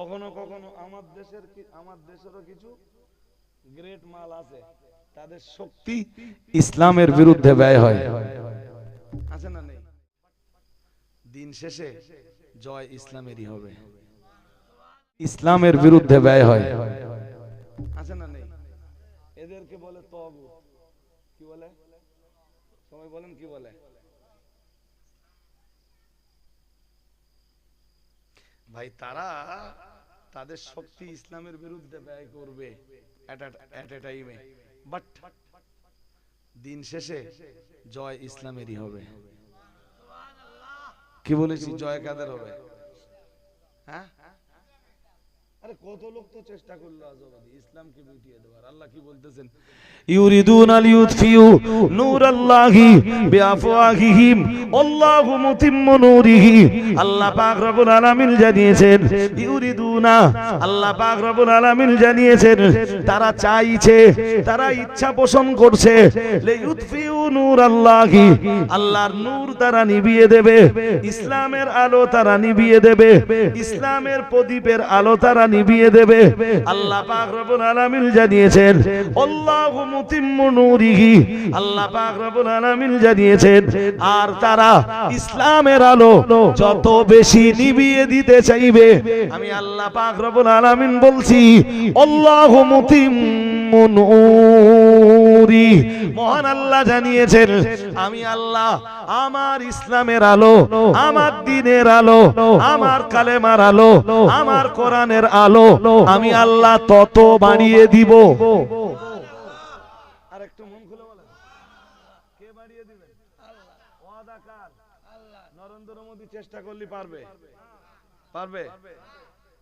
কখনো কখনো আমার দেশের আমার দেশেরও কিছু গ্রেট মাল আছে, তাদের শক্তি ইসলামের বিরুদ্ধে ব্যয় হয়। আছে না নেই? দিন শেষে জয় ইসলামেরই হবে। ইসলামের বিরুদ্ধে ব্যয় হয়। আছে না নেই? এদেরকে বলে তগুত কি বলে? সবাই বলেন কি বলে? ভাই, তারা তাদের শক্তি ইসলামের বিরুদ্ধে ব্যয় করবে এ টাইমে বাট দিন শেষে জয় ইসলামেরই হবে। কি বলেছি? জয় কাদের হবে? হ্যাঁ? আরে কত লোক তো চেষ্টা করল আজবাদি ইসলামকে মিটিয়ে দেওয়ার। আল্লাহ কি বলতেছেন? ইউরিদুন লিউতফিউ নূরাল্লাহি বিআফওয়াহিহিম, আল্লাহু মুতিম্মু নূরিহি। আল্লাহ পাক রব্বুল আলামিন জানিয়েছেন, ইউরিদুনা, আল্লাহ পাক রব্বুল আলামিন জানিয়েছেন, তারা চাইছে, তারা ইচ্ছা পোষণ করছে আল্লাহর নূর তারা নিভিয়ে দেবে, ইসলামের আলো তারা নিভিয়ে দেবে, ইসলামের প্রদীপের আলো তারা নিভিয়ে দেবে। আল্লাহ পাক রব্বুল আলামিন জানিয়েছেন আল্লাহু মুতিম্মু নূরিহি। আল্লাহ পাক রব্বুল আলামিন জানিয়েছেন আর তারা ইসলামের আলো যত বেশি নিবিয়ে দিতে চাইবে। আমি আল্লাহ পাক রব্বুল আলামিন বলছি আল্লাহু মুতিম্মু নূরি। মহান আল্লাহ জানিয়েছেন, আমি আল্লাহ, আমার ইসলামের আলো, আমার দিনের আলো, আমার কালেমার আলো, আমার কোরআনের আলো, আমি আল্লাহ তত বাড়িয়ে দিব। পারবে। পারবে?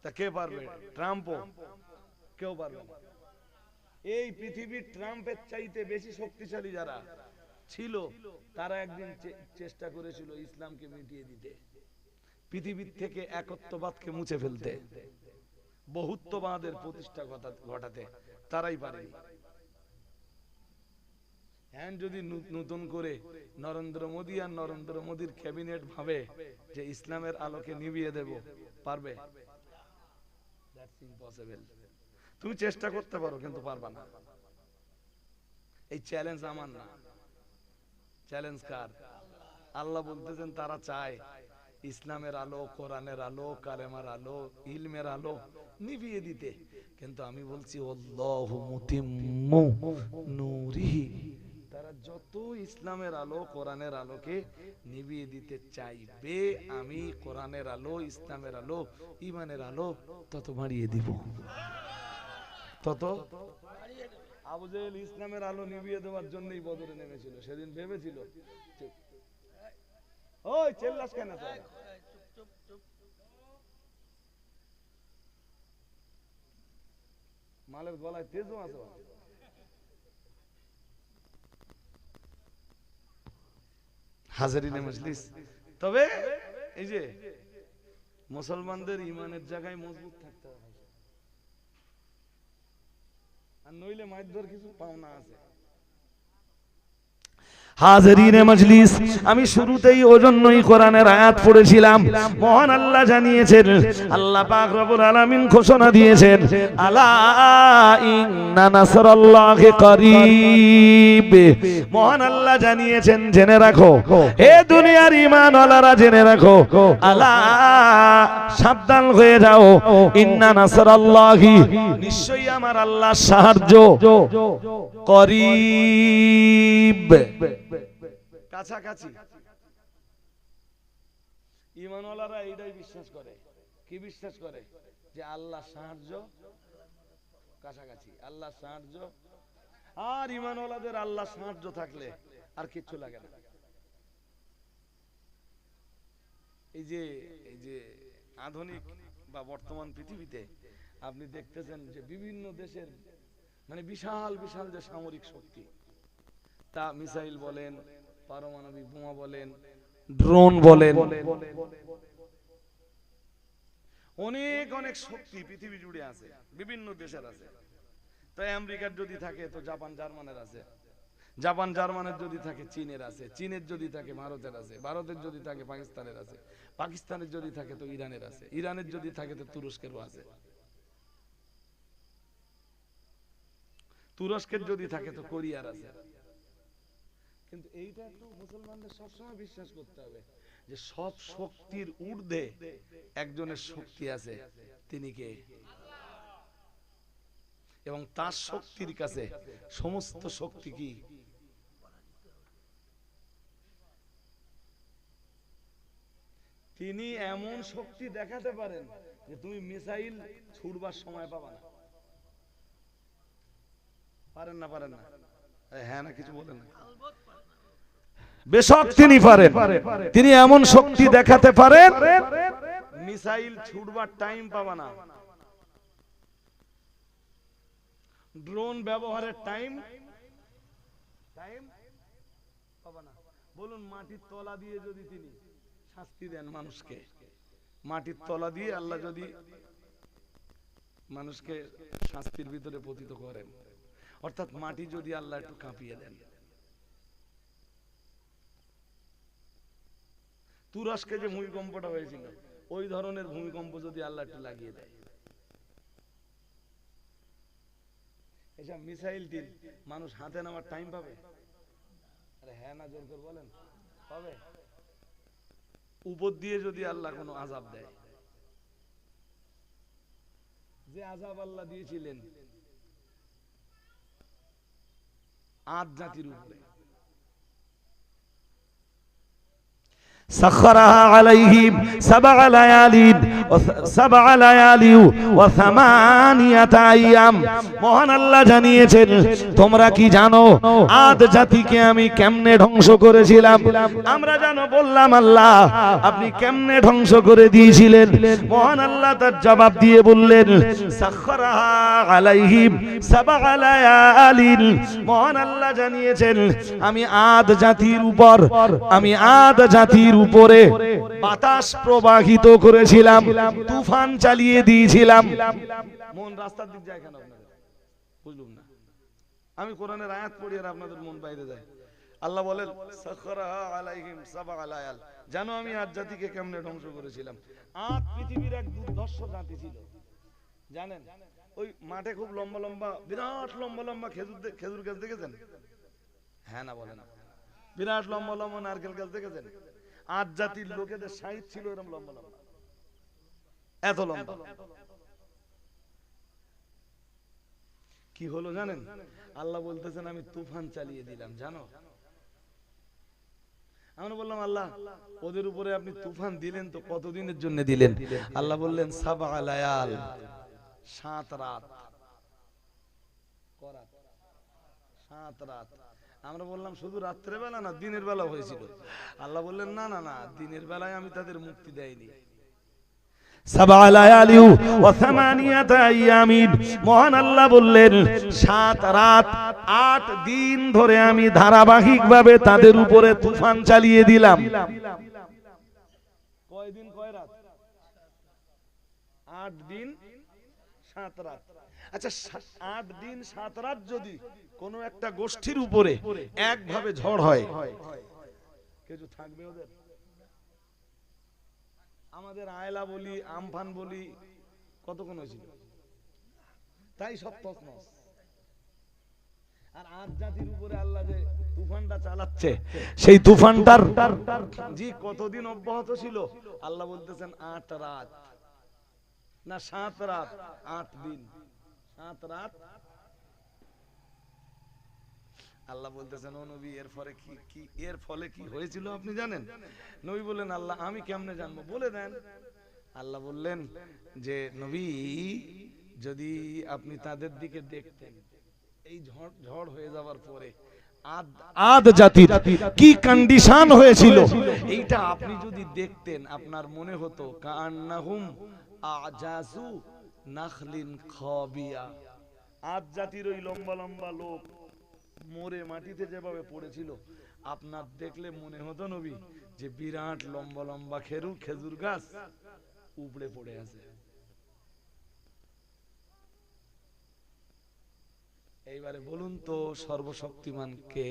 তা কে পারবে? ট্রাম্পও। কেউ পারবে এই পৃথিবীর ট্রাম্পের চাইতে বেশি শক্তিশালী যারা ছিল, তারা একদিন চেষ্টা করেছিল ইসলামকে মিটিয়ে দিতে। পৃথিবীর থেকে একত্ববাদকে মুছে ফেলতে। বহুত্ববাদের প্রতিষ্ঠা ঘটাতে। তারাই পারেনি। হ্যাঁ যদি নতুন করে নরেন্দ্র মোদী আর নরেন্দ্র মোদীর ক্যাবিনেট ভাবে যে ইসলামের আলোকে নিভিয়ে দেব, পারবে? That's impossible. তুমি চেষ্টা করতে পারো, কিন্তু পারবা না। এই চ্যালেঞ্জ আমার না। চ্যালেঞ্জ কার? আল্লাহ বলতেছেন, তারা চায় ইসলামের আলো, কোরআনের আলো, কালেমার আলো, ইলমের আলো নিভিয়ে দিতে। কিন্তু আমি বলছি তারা যত ইসলামের আলো, কোরআনের আলোকে নিভিয়ে দিতে চাইবে, আমি কোরআনের আলো, ইসলামের আলো ইমানের আলো তত বাড়িয়ে দিব। তত? ইসলামের আলো নিভিয়ে দেওয়ার জন্যই বদরে নেমেছিল, সেদিন ভেবেছিল। ওই, চেল্লাস কেন মালের গলায় তেজও আছে। হাজারিনে তবে, এই যে, মুসলমানদের ইমানের জায়গায় মজবুত থাকতে হবে। আর নইলে মাছ ধর কিছু পাওনা আছে। হাজারিনে মজলিস, আমি শুরুতেই ওজন্যই কোরআনের আয়াত পড়েছিলাম। মহান আল্লাহ জানিয়েছেন, আল্লাহ পাক রব্বুল আলামিন ঘোষণা দিয়েছেন, আলা ইন্না নাসরাল্লাহি করিব। মহান আল্লাহ জানিয়েছেন, জেনে রাখো, হে দুনিয়ার ঈমানওয়ালারা জেনে রাখো, আলা সাবধান হয়ে যাও, ইন্না নাসরাল্লাহি, নিশ্চয়ই আমার আল্লাহ সাহায্য করিব। কাছাকাছি। ইমানওয়ালারা এইটাই বিশ্বাস করে। কি বিশ্বাস করে? যে আল্লাহ সাহায্য কাছাকাছি, আল্লাহ সাহায্য। আর ইমানওয়ালাদের আল্লাহ সাহায্য থাকলে আর কিচ্ছু লাগে না। এই যে এই যে আধুনিক বা বর্তমান পৃথিবীতে আপনি দেখতেছেন যে বিভিন্ন দেশের মানে বিশাল বিশাল যে সামরিক শক্তি, তা মিসাইল বলেন পারমাণবিক বোমা বলেন ড্রোন বলেন। অনেক অনেক শক্তি পৃথিবী জুড়ে আছে বিভিন্ন দেশের আছে। তো আমেরিকার যদি থাকে তো জাপান জার্মানের আছে। জাপান জার্মানের যদি থাকে চীনের আছে। চীনের যদি থাকে ভারতের আছে। ভারতের যদি থাকে পাকিস্তানের আছে। পাকিস্তানের যদি থাকে তো ইরানের আছে। ইরানের যদি থাকে তো তুরস্কেরও আছে। তুরস্কের যদি থাকে তো কোরিয়ার আছে। কিন্তু এইটা একটু মুসলমানদের সবসময় বিশ্বাস করতে হবে যে সব শক্তির ঊর্ধ্বে একজনের শক্তি আছে, তিনি কে? এবং তার শক্তির কাছে সমস্ত শক্তি কি? তিনি এমন শক্তি দেখাতে পারেন যে তুমি মিসাইল ছুড়বার সময় পাবা না। পারেন না পারেন না। হ্যাঁ না, কিছু বলেন না। বেশক তিনি পারেন। তিনি এমন শক্তি দেখাতে পারেন। মিসাইল ছুটবার টাইম পাবা না। ড্রোন ব্যবহারের টাইম টাইম পাবা না। বলুন, মাটির তলা দিয়ে যদি তিনি শাস্তি দেন মানুষকে, মাটির তলা দিয়ে আল্লাহ যদি মানুষকে শাস্তির ভিতরে পতিত করেন, অর্থাৎ মাটি যদি আল্লাহ একটু কাঁপিয়ে দেন। তুরস্কে যে ভূমিকম্পটা হয়েছিল, ওই ধরনের ভূমিকম্প যদি আল্লাহ একটু লাগিয়ে দেয়। এসব মিসাইল টিল, মানুষ হাতে নেওয়ার টাইম পাবে? আরে হ্যাঁ না, জোর করে বলেন। পাবে? উপর দিয়ে যদি আল্লাহ কোনো আজাব দেয়। যে আজাব আল্লাহ দিয়েছিলেন, আদ জাতির উপরে। سخرها عليهم سبع ليال سبع ليال وثمانية أيام মহান আল্লাহ জানিয়েছেন তোমরা কি জানো আদ জাতিকে আমি কেমনে ধ্বংস করেছিলাম আমরা জানো বললাম আল্লাহ আপনি কেমনে ধ্বংস করে দিয়েছিলেন মহান আল্লাহ তার জবাব দিয়ে বললেন সাখরাহা আলাইহিম সাবআ লায়ালিন মহান আল্লাহ জানিয়েছেন আমি আদ জাতির উপর আমি আদ জাতির উপরে বাতাস প্রবাহিত করেছিলাম, তুফান চালিয়ে দিয়েছিলাম। মন রাস্তার দিক যায় কেন বুঝলুম না। আমি কোরআনের আয়াত পড়ি আর আপনাদের মন বাইরে যায়। আল্লাহ বলেন জানো আমি আজ জাতিকে কেমনে ধ্বংস করেছিলাম? আজ পৃথিবীর এক দুর্ধর্ষ জাতি ছিল। জানেন? ওই মাঠে খুব লম্বা লম্বা, বিরাট লম্বা লম্বা খেজুর খেজুর গাছ দেখেছেন? হ্যাঁ না, বলে না। বিরাট লম্বা লম্বা নারকেল গাছ দেখেছেন? আজ জাতির লোকেদের সাহিত ছিল এরকম লম্বা লম্বা। এত লম্বা। কি হলো জানেন? আল্লাহ বলতেছেন আমি তুফান চালিয়ে দিলাম জানো? আমরা বললাম আল্লাহ ওদের উপরে আপনি তুফান দিলেন তো কতদিনের জন্য দিলেন? আল্লাহ বললেন সাবা সাত রাত। সাত রাত। আমরা বললাম শুধু রাত্রে বেলা না দিনের বেলা হয়েছিল? আল্লাহ বললেন না না না দিনের বেলায় আমি তাদের মুক্তি দেয়নি। মহান আল্লাহ বললেন সাত রাত আট দিন ধরে আমি ধারাবাহিকভাবে তাদের উপরে তুফান চালিয়ে দিলাম। কয় কয় রাত? আট দিন সাত রাত। আচ্ছা আট দিন, সাত রাত যদি কোন একটা গোষ্ঠীর উপরে একভাবে ঝড় হয়, কিছু থাকবে ওদের? আমাদের আয়লা বলি, আমফান বলি, কতক্ষণ হয়েছিল? তাই সব তসমস আর আট জাতির উপরে আল্লাহ যে তুফানটা চালাচ্ছে, সেই তুফানটার জি কতদিন অব্যাহত ছিল? আল্লাহ বলতেছেন, আট রাত। না, সাত রাত, আট দিন। আল্লাহ বলতেছেন, ও নবী, এর ফলে কি কি, এর ফলে কি হয়েছিল আপনি জানেন? নবী আল্লাহ, আমি কেমনে জানব? বলে দেন, আল্লাহ বললেন যে, নবী, যদি আপনি তাদের দিকে দেখতেন, এই ঝড় ঝড় হয়ে যাওয়ার পরে আদ জাতির কি কন্ডিশন হয়েছিল? এইটা আপনি যদি দেখতেন, আপনার মনে হতো, কান্নাহুম আজাসু নাখলিন আজ জাতির ওই লম্বা লম্বা লোক মরে মাটিতে যেভাবে পড়েছিল, আপনার দেখলে মনে হতো নবী, যে বিরাট লম্বা লম্বা খেরু খেজুর গাছ উপড়ে পড়ে আছে। এইবারে বলুন তো, সর্বশক্তিমান কে?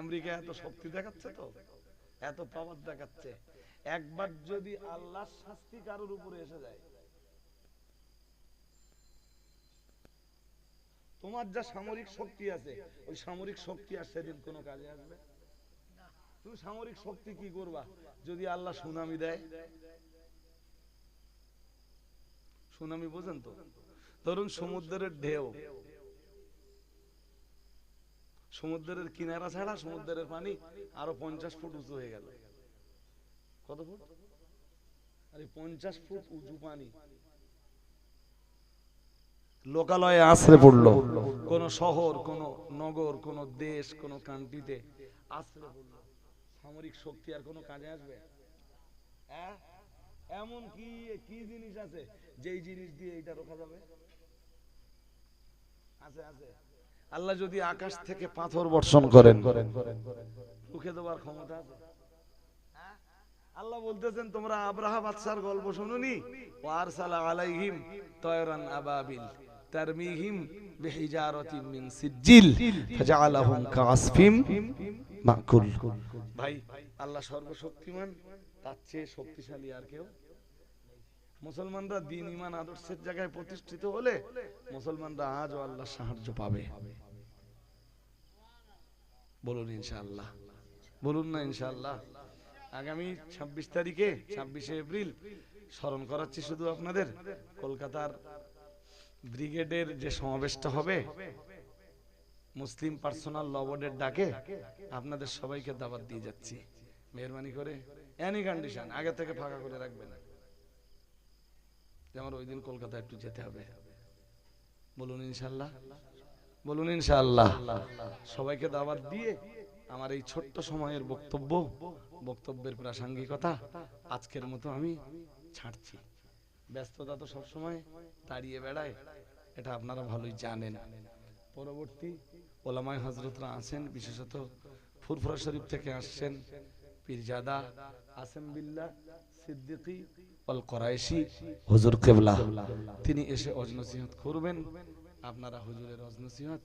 আমেরিকা এত শক্তি দেখাচ্ছে তো, এত পাওয়ার দেখাচ্ছে। একবার যদি আল্লাহর শাস্তি কারোর উপরে এসে যায়, তোমার যা সামরিক শক্তি আছে, ওই সামরিক শক্তি আর সেদিন কোনো কাজে আসবে? তুমি সামরিক শক্তি কি করবা? যদি আল্লাহ সুনামি দেয়? সুনামি বোঝেন তো? ধরুন সমুদ্রের ঢেউ। সমুদ্রের কিনারা ছাড়া সমুদ্রের পানি আরও পঞ্চাশ ফুট উঁচু হয়ে গেল। কত ফুট? আরে পঞ্চাশ ফুট উঁচু পানি। লোকালয়ে আশ্রে পড়ল। কোন শহর কোন নগর কোন দেশ কোন কান্ট্রিতে আশ্রে পড়ল। সামরিক শক্তি আর কোনো কাজে আসবে? এমন কি কি জিনিস আছে? যেই জিনিস দিয়ে এটা রোখা যাবে? আছে আছে। আল্লাহ যদি আকাশ থেকে পাথর বর্ষণ করেন। রুখে দেওয়ার ক্ষমতা আছে? আল্লাহ বলতেছেন, তোমরা আব্রাহা বাদশার গল্প শুনুনি? আলাইহিম তয়রান আবাবিল তারমিহিম মিন মাকুল। ভাই, আল্লাহ সর্বশক্তিমান, তার চেয়ে শক্তিশালী আর কেউ মুসলমানরা দিন ইমান আদর্শের জায়গায় প্রতিষ্ঠিত হলে মুসলমানরা আজও আল্লাহ সাহায্য পাবে। বলুন ইনশাআল্লাহ। বলুন না ইনশাআল্লাহ। আগামী ছাব্বিশ তারিখে, ছাব্বিশে এপ্রিল, স্মরণ করাচ্ছি শুধু আপনাদের, কলকাতার ব্রিগেডের যে সমাবেশটা হবে, মুসলিম পার্সোনাল ল বোর্ডের ডাকে আপনাদের সবাইকে দাবাত দিয়ে যাচ্ছি। মেহরবানি করে এনি কন্ডিশন আগে থেকে ফাঁকা করে রাখবেন। আমার ওই দিন কলকাতা একটু যেতে হবে। বলুন ইনশাল্লাহ, বলুন ইনশাআল্লাহ সবাইকে দাওয়াত দিয়ে আমার এই ছোট্ট সময়ের বক্তব্য বক্তব্যের প্রাসঙ্গিকতা আজকের মতো আমি ছাড়ছি। ব্যস্ততা তো সবসময় তাড়িয়ে বেড়ায়, এটা আপনারা ভালোই জানেন। পরবর্তী ওলামায় হজরতরা আছেন, বিশেষত ফুরফুরা শরীফ থেকে আসছেন পীরজাদা আসেম বিল্লাহ সিদ্দিকী অল করাইশি হুজুর কেবলা। তিনি এসে অজনসিহত করবেন, আপনারা হুজুরের অজনসিহত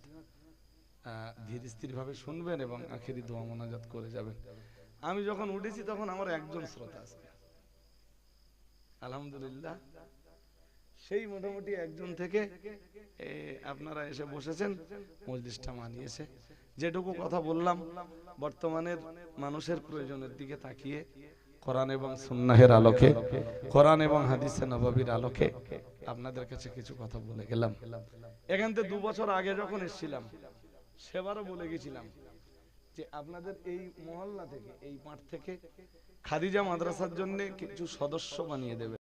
ধীর স্থির ভাবে শুনবেন এবং আখেরি দোয়া মোনাজাত করে যাবেন। আমি যখন উঠেছি তখন আমার একজন শ্রোতা আছে। আলহামদুলিল্লাহ। সেই মোটামুটি একজন থেকে আপনারা এসে বসেছেন, মজলিসটা মানিয়েছে। যেটুকু কথা বললাম, বর্তমানের মানুষের প্রয়োজনের দিকে তাকিয়ে, কোরআন এবং সুন্নাহের আলোকে, কোরআন এবং হাদিসে নবাবির আলোকে আপনাদের কাছে কিছু কথা বলে গেলাম। এখান থেকে দু বছর আগে যখন এসেছিলাম, সেবারও বলে গেছিলাম যে আপনাদের এই মহল্লা থেকে, এই মাঠ থেকে খাদিজা মাদ্রাসার জন্য কিছু সদস্য বানিয়ে দেবে।